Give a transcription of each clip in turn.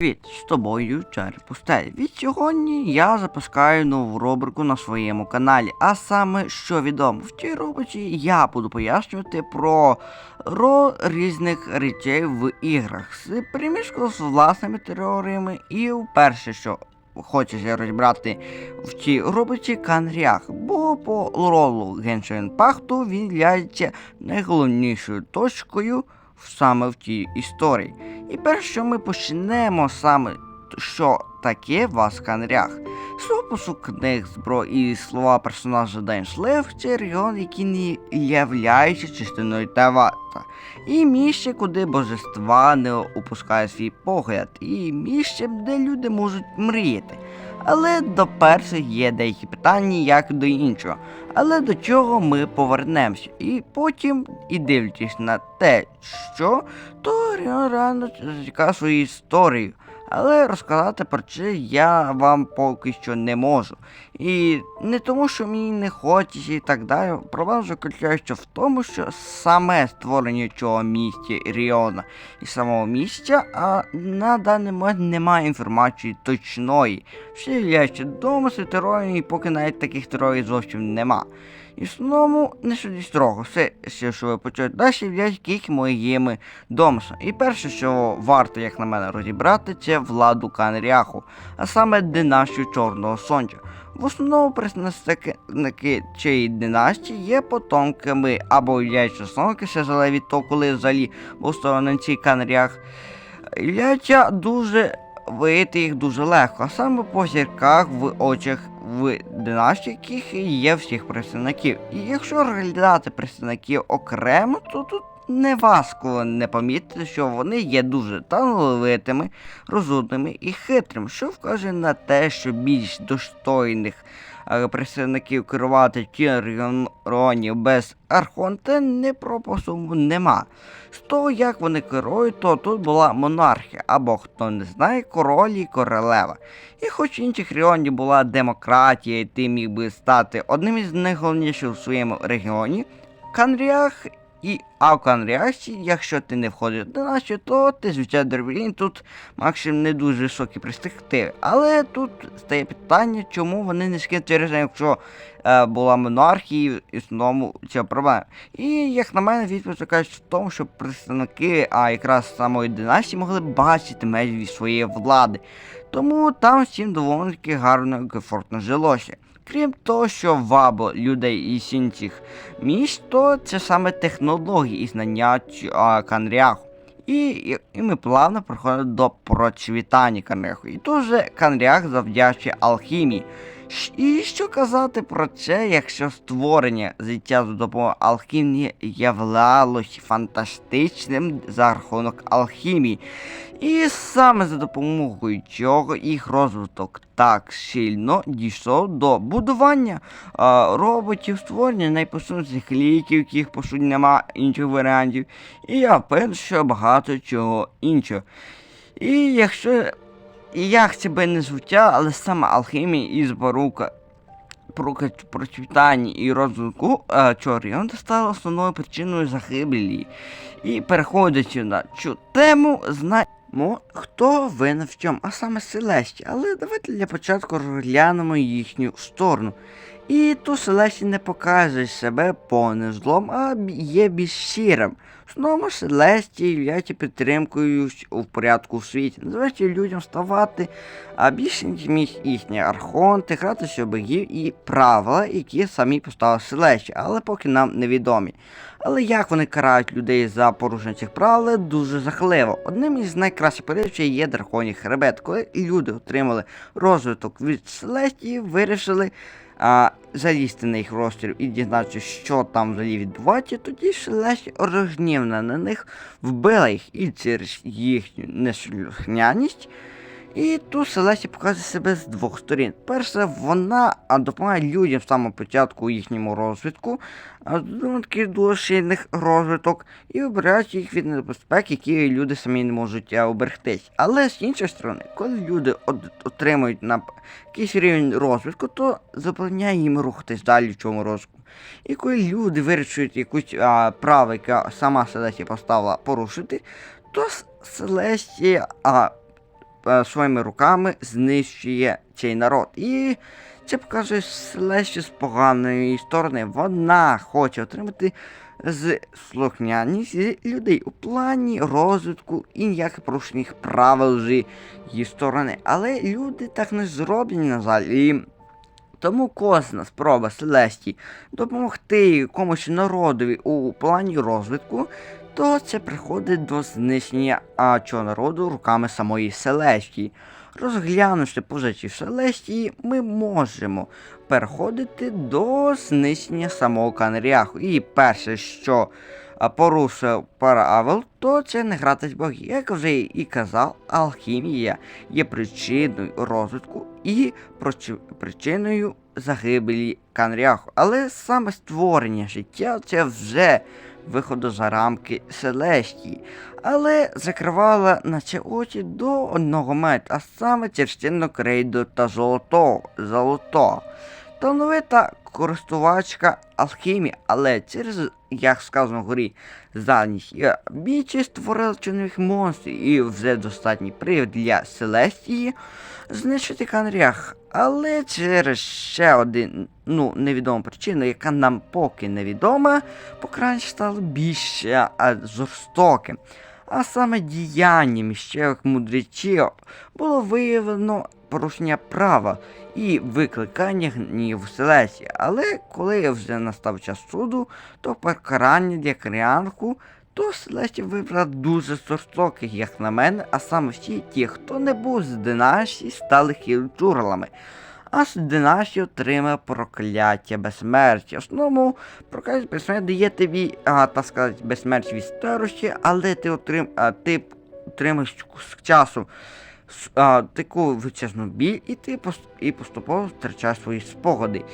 Привіт, з тобою Чар Пустель. Від сьогодні я запускаю нову рубрику на своєму каналі. А саме, що відомо, в цій рубриці я буду пояснювати про ро різних речей в іграх з примішку з власними теоріями. І перше, що хочеться розібрати в цій рубриці Канрях, бо по ролу Genshin Impact він є найголовнішою точкою саме в цій історії. І перше, ми почнемо саме, що таке Васканрях. З опису книг зброї і слова персонажа Деншлев це регіон, який не являється частиною Тавата. І місце, куди божества не опускає свій погляд, і місце, де люди можуть мріяти. Але до перших є деякі питання, як до іншого. Але до чого ми повернемося. І потім, і дивлячись на те, що, то рано зацікав свою історію. Але розказати про це я вам поки що не можу. І не тому, що мені не хочеться і так далі. Проблема заключається в тому, що саме створення цього місця Ріона і самого місця, а на даний момент немає інформації точної. Всі являються домисли, теорії, поки навіть таких теорій зовсім нема. І в основному не судіть строго. Все, все, що ви почуєте далі, є тільки моїми домислами. І перше, що варто, як на мене, розібрати, це владу Канряху, а саме династію Чорного Сонця. В основному представники цієї династії є потомками або основники, все залежить від того, коли взагалі був створений цей Канрях. Являються дуже виявити їх дуже легко, а саме по зірках в очах в династії, яких є всіх представників. І якщо розглядати представників окремо, то тут не важко не помітити, що вони є дуже талановитими, розумними і хитрими, що вкаже на те, що більш достойних е, представників керувати ті регіонів без Архонта не пропосуму нема. З того, як вони керують, то тут була монархія, або хто не знає, король і королева. І хоч в інших регіонів була демократія, і ти міг би стати одним із найголовніших у своєму регіоні, Канріах і а в Канріасі, якщо ти не входиш до нашої, то ти звичайно деревін, тут максимум не дуже високі перспективи. Але тут стає питання, чому вони не скинуть через якщо е, була монархія і основному ця проблема. І як на мене, відповідь кажуть в тому, що представники, а якраз самої династії могли бачити межі своєї влади. Тому там всім доволі таки гарно і комфортно жилося. Крім того, що вабо людей із інших міст, то це саме технології і знання канряху. І, і, і ми плавно проходимо до процвітання канряху. І тут же канрях завдячує алхімії. І що казати про це, якщо створення життя за допомогою алхімії являлось фантастичним за рахунок алхімії. І саме за допомогою чого їх розвиток так сильно дійшов до будування а, роботів, створення найпосунутіших ліків, яких по суті нема інших варіантів. І я впевнений, що багато чого іншого. І якщо і як це би не звучало, але саме алхімія і зборука про процвітання і розвитку е, цього району стала основною причиною загибелі. І переходячи на цю тему, знаємо, хто винен в чому, а саме Селесті. Але давайте для початку розглянемо їхню сторону. І тут Селесті не показує себе повним злом, а є більш щирим. Знову Селесті є підтримкою в порядку в світі. Дозвольте людям ставати а більше ніж їхні архонти, гратися богів і правила, які самі поставили Селесті, але поки нам невідомі. Але як вони карають людей за порушення цих правил, дуже жахливо. Одним із найкращих прикладів є драконій хребет, коли люди отримали розвиток від Селестії, вирішили а, залізти на їх розстріл і дізнатися, що там взагалі відбувається, тоді Шелесі розгнівна на них вбила їх і через їхню неслухняність. І тут Селесі показує себе з двох сторін. Перше, вона допомагає людям з початку їхньому розвитку, а другого таки розвиток, і обережуть їх від небезпек, які люди самі не можуть оберегтись. Але з іншої сторони, коли люди отримують на якийсь рівень розвитку, то забороняє їм рухатись далі в цьому розвитку. І коли люди вирішують якусь а, право, яке сама Селесія поставила порушити, то Селесія а, е, своїми руками знищує цей народ. І це показує Селещі з поганої сторони. Вона хоче отримати з слухняність людей у плані розвитку і ніяких порушених правил з її сторони. Але люди так не зроблені, на жаль. Тому кожна спроба Селесті допомогти якомусь народові у плані розвитку, то це приходить до знищення а, цього народу руками самої Селестії. Розглянувши позицію Селестії, ми можемо переходити до знищення самого Канріаху. І перше, що порушив правил, то це не грати з богів. Як вже і казав, алхімія є причиною розвитку і причиною загибелі Канріаху. Але саме створення життя це вже виходу за рамки Селестії. Але закривала наче очі до одного мет, а саме частину крейду та золотого. золотого. Талановита користувачка алхімії, але через, як сказано вгорі, здатність і більше створила чорних монстрів і вже достатній привід для Селестії знищити Канрях. Але через ще один, ну, невідому причину, яка нам поки невідома, покраще стало більше а, жорстоким. А саме діяння міщевих мудреців було виявлено порушення права і викликання гніву Селесії. Але коли вже настав час суду, то покарання для Кріанку, то Селесті вибрала дуже жорстоких, як на мене, а саме всі ті, хто не був з династії, стали хілчурлами. А з династії отримав прокляття безсмерті. Основному прокляття безсмерті дає тобі, а, так сказати, безсмерть від старості, але ти отрим, а, ти отримаєш з часу а, таку величезну біль, і ти і поступово втрачаєш свої спогади.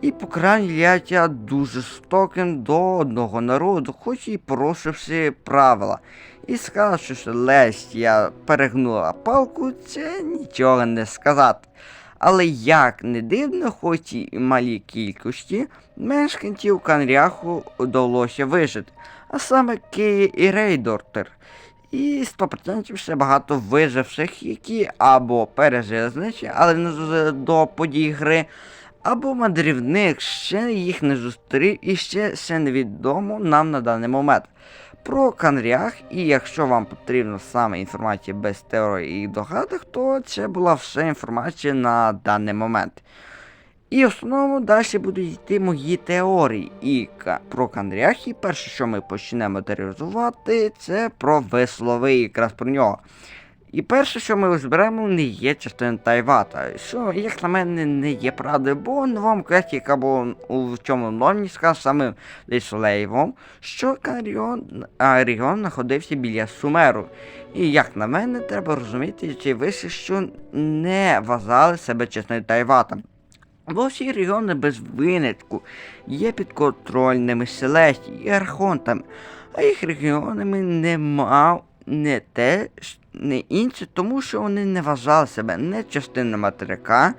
І покарання являється дуже жорстоким до одного народу, хоч і порушивши правила. І сказавши, що Лестія перегнула палку, це нічого не сказати. Але як не дивно, хоч і малій кількості, мешканців Канряху вдалося вижити, а саме Киї і Рейдортер. І 100% ще багато виживших, які або пережили знищення, але не до подій гри, або мандрівник ще їх не зустрів і ще, ще невідомо нам на даний момент. Про Канрях, і якщо вам потрібна саме інформація без теорії і догадок, то це була все інформація на даний момент. І в основному далі будуть йти мої теорії. І про Канрях, і перше, що ми почнемо теоризувати, це про вислови, якраз про нього. І перше, що ми розберемо, не є частиною Тайвата, що, як на мене, не є правдою, бо новому квесті, яка була у цьому нормі, сказав самим Лейслейвом, що Каріон, а, регіон знаходився біля Сумеру. І як на мене, треба розуміти, чи вище, що не вважали себе чесною Тайватом. Бо всі регіони без винятку є підконтрольними Селесті і Архонтами, а їх регіонами не мав не те, не інше, тому що вони не вважали себе не частиною материка.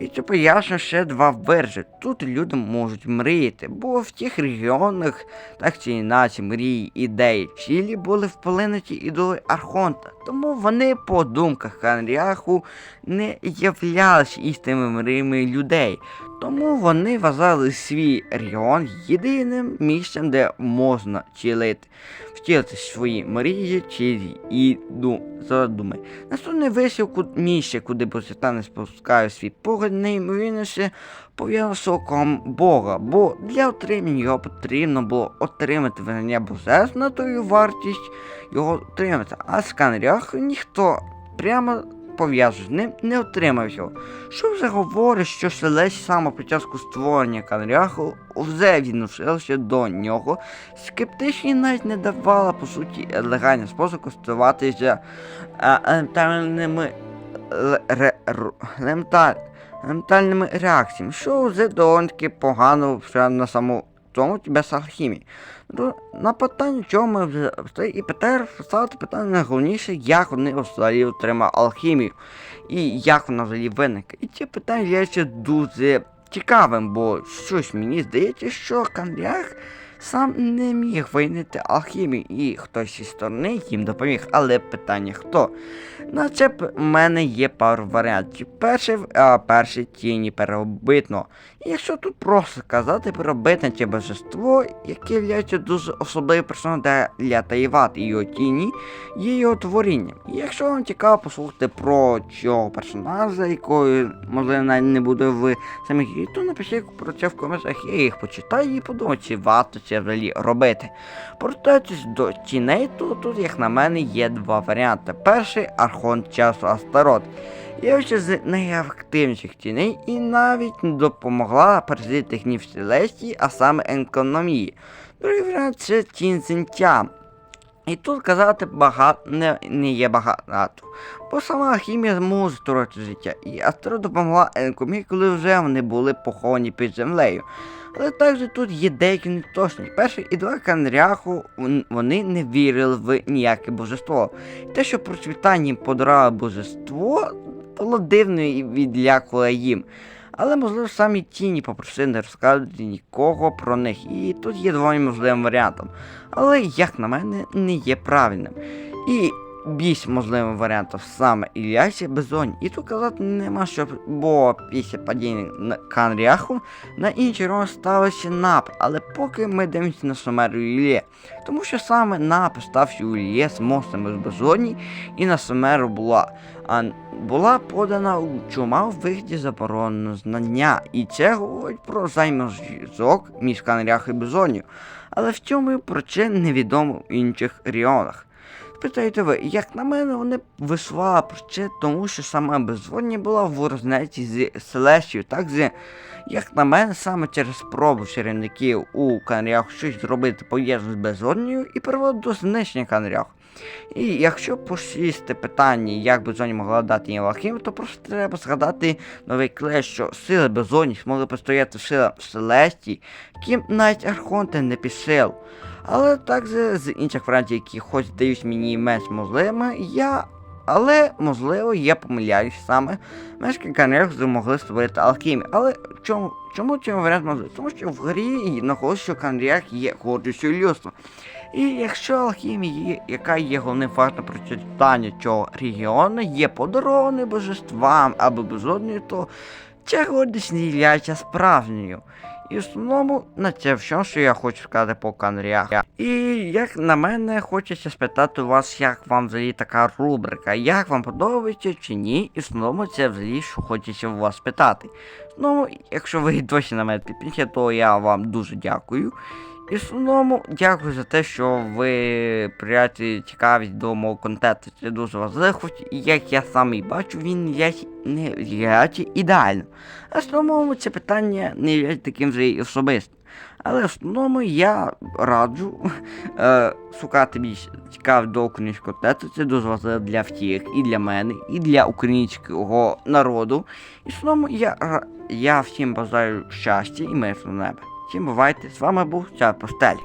І це пояснює ще два вержі. Тут люди можуть мріяти, бо в тих регіонах, так чи інакше, мрії, ідеї, цілі були вплинуті ідоли Архонта. Тому вони, по думках Ханріаху, не являлися істинними мріями людей. Тому вони вважали свій регіон єдиним місцем, де можна чилити, втілити свої мрії, цілі і ду- задуми. Наступний висівку місце, куди Божетан спускає свій погляд, неймовірніше пов'язано з оком Бога, бо для отримання його потрібно було отримати визнання божеств на тою вартість його отримати. А з Канрях ніхто прямо пов'язаний з ним не отримав його. Що вже говорить, що Селесь саме початку створення Канряху вже відносилося до нього, скептичні навіть не давала, по суті, легальний спосіб користуватися а, елементарними елементар- елементарними реакціями, що вже доволі таки погано вже на самому тому без алхімії. Ну, На питання, чого ми вже і питає ставити питання найголовніше, як вони взагалі отримали алхімію і як вона взагалі виникла. І ці питання є ще дуже цікавим, бо щось мені здається, що Кандрях сам не міг винайти алхімію, і хтось із сторони їм допоміг. Але питання хто? Наче б в мене є пару варіантів. Перший, а, перший тіні переробитно. Якщо тут просто казати переробитне чи божество, яке є дуже особливим персонажем для Таївати і його тіні, є його творінням. Якщо вам цікаво послухати про цього персонажа, якою, можливо, навіть не буде в грі, то напишіть про це в коментарях, я їх почитаю і подумаю, чи варто це взагалі робити. Повертаючись до тіней, то тут, як на мене, є два варіанти. Перший архонт часу Астарот. Є ще з найактивніших тіней і навіть допомогла пережити гнів Селестії, а саме економії. Другий варіант це тінь Зінтя. І тут казати багато не, не є багато. Бо сама хімія може створити життя. І Астро допомогла Енкомі, коли вже вони були поховані під землею. Але також тут є деякі неточності. Перший і два канряху вони не вірили в ніяке божество. Те, що процвітання їм подарувало божество, було дивно і відлякувало їм. Але, можливо, самі тіні попросили не розказувати нікого про них. І тут є двома можливим варіантом. Але, як на мене, не є правильним. І більш можливим варіантом саме Іллясі Безоні. І тут казати нема що, бо після падіння Канріаху на інший рон ставився напад. Але поки ми дивимося на Сомеру Ілє. Тому що саме напад стався у Ілє з мостами з Безоні і на Сомеру була. А була подана у чума в вигляді забороненого знання, і це говорить про взаємозв'язок між Канрях і Безонію. Але в цьому причин невідомо в інших регіонах. Питаєте ви, як на мене, вони висували причин, тому що саме безводні була в ворожнеці з Селещою, так з, як на мене, саме через спробу чарівників у Канрях щось зробити пов'язане з безводнею і приводить до знищення Канряху. І якщо посісти питання, як Безоні могла дати їм Алхім, то просто треба згадати новий клеш, що сили Безоні змогли постояти силам Селестії, яким навіть Архонти не пішив. Але так же з інших варіантів, які хоч здають мені менш можливими, я. Але, можливо, я помиляюсь саме. Мешканці Канрях змогли створити алхімію. Але чому, чому цьому варіант можливий? Тому що в грі наголошує, що Канрях є гордістю людства. І якщо алхімія, яка є головним фактом прочитання цього регіону, є подарованою божествам або безодною, то гордість не є справжньою. І в основному на це все, що я хочу сказати по Канріах. І як на мене, хочеться спитати у вас, як вам взагалі така рубрика, як вам подобається чи ні, і в основному це взагалі, що хочеться у вас спитати. Ну, якщо ви досі на мене підпишете, то я вам дуже дякую. І в основному дякую за те, що ви проявляєте цікавість до мого контенту. Це дуже важливо, і як я сам і бачу, він є не є ідеально. В основному це питання не є таким вже і особистим. Але в основному я раджу е, шукати більш цікаві до українського контенту. Це дуже важливо для всіх, і для мене, і для українського народу. І в основному я, я всім бажаю щастя і мирного неба. Всім бувайте, з вами був Ця Постель.